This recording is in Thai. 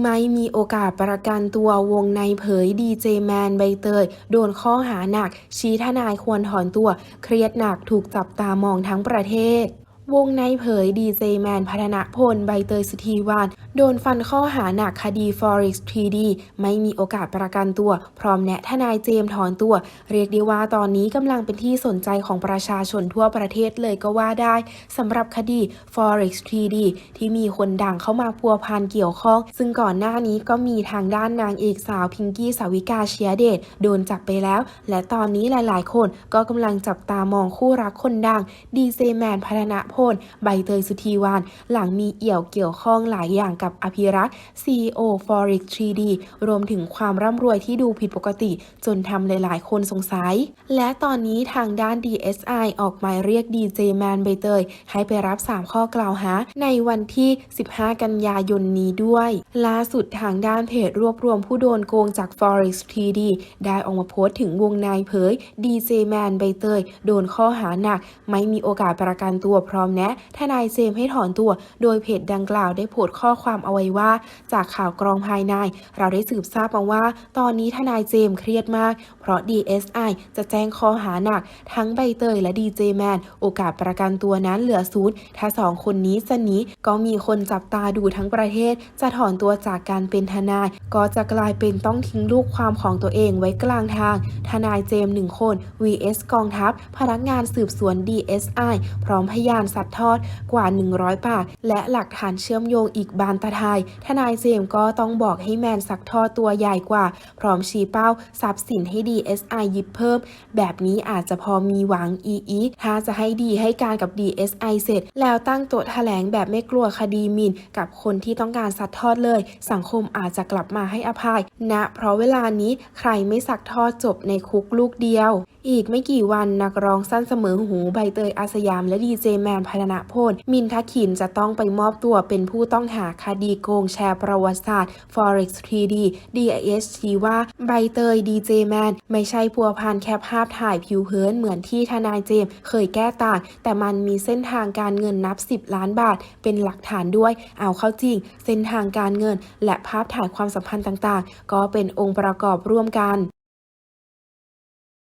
ไม่มีโอกาสประกันตัววงในเผยดีเจแมนใบเตย โดนข้อหาหนัก ชี้ทนายควรถอนตัว เครียดหนักถูกจับตามองทั้งประเทศ วงในเผยดีเจแมนพัฒนพล ใบเตยสุธีวานโดนฟันข้อหาหนักคดี Forex 3D ไม่มีโอกาสประกันตัว พร้อมแนะทนายเจมส์ถอนตัว เรียกได้ว่าตอนนี้กำลังเป็นที่สนใจของประชาชนทั่วประเทศเลยก็ว่าได้สำหรับคดี Forex 3D ที่มีคนดังเข้ามาพัวพันเกี่ยวข้อง ซึ่งก่อนหน้านี้ก็มีทางด้านนางเอกสาวพิงกี้สาวิกาเชียเดชโดนจับไปแล้ว และตอนนี้หลาย ๆ คนก็กำลังจับตามองคู่รักคนดังดีเจแมนพัฒนพล ใบเตยสุธีวาน หลังมีเอี่ยวเกี่ยวข้องหลายอย่างกับอภิรักษ์ CEO Forex 3D รวมถึงความร่ำรวยที่ดูผิดปกติ จนทำหลาย ๆ คนสงสัย และตอนนี้ทางด้าน DSI ออกหมายเรียกดีเจแมนใบเตย ให้ไปรับ 3 ข้อกล่าวหา ในวันที่ 15 กันยายนนี้ด้วย ล่าสุดทางด้านเพจรวบรวมผู้โดนโกงจาก Forex 3D ได้ออกมาโพสต์ถึงวงในเผยดีเจแมนใบเตย โดนข้อหาหนัก ไม่มีโอกาสประกันตัวเพร้อมแนะทนายเจมส์ให้ถอนตัว โดยเพจดังกล่าวได้โพสต์ข้อความเอาไว้ว่า จากข่าวกรองภายใน เราได้สืบทราบมาว่า ตอนนี้ทนายเจมส์เครียดมาก เพราะ DSI จะแจ้งข้อหาหนัก ทั้งใบเตยและดีเจแมนโอกาสประกันตัวนั้นเหลือศูนย์ถ้าสองคนนี้จะหนีก็มีคนจับตาดูทั้งประเทศ จะถอนตัวจากการเป็นทนาย ก็จะกลายเป็นต้องทิ้งลูกความของตัวเองไว้กลางทาง ทนายเจมส์หนึ่งคน vs กองทัพ พนักงานสืบสวน DSI พร้อมพยานสัตว์ทอดกว่า 100 ปาก และหลักฐานเชื่อมโยงอีกบานตะไทยทนายเจมก็ต้องบอกให้แมนสักทอดตัวใหญ่กว่า พร้อมชี้เป้าทรัพย์สินให้ดี DSI หยิบเพิ่ม แบบนี้อาจจะพอมีหวังอีอีถ้าจะให้ดีให้การกับ DSI เสร็จ แล้วตั้งโต๊ะแถลงแบบไม่กลัวคดีหมินกับคนที่ต้องการสัดทอดเลย สังคมอาจจะกลับมาให้อภัยนะ เพราะเวลานี้ใครไม่สักทอดจบในคุกลูกเดียว อีกไม่กี่วันนักร้องสั้นเสมอหูใบเตยอาสยามและดีเจแมนพัฒนพลมินทักขินจะต้องไปมอบตัวเป็นผู้ต้องหาคดีโกงแชร์ประวัติศาสตร์ Forex 3D DIS ชี้ว่าใบเตยดีเจแมนไม่ใช่พัวพันแค่ภาพถ่ายผิวเผินเหมือนที่ทนายเจมส์เคยแก้ต่าง แต่มันมีเส้นทางการเงินนับ 10 ล้านบาท เป็นหลักฐานด้วย เอาเข้าจริง เส้นทางการเงิน และภาพถ่ายความสัมพันธ์ต่างๆ ก็เป็นองค์ประกอบร่วมกัน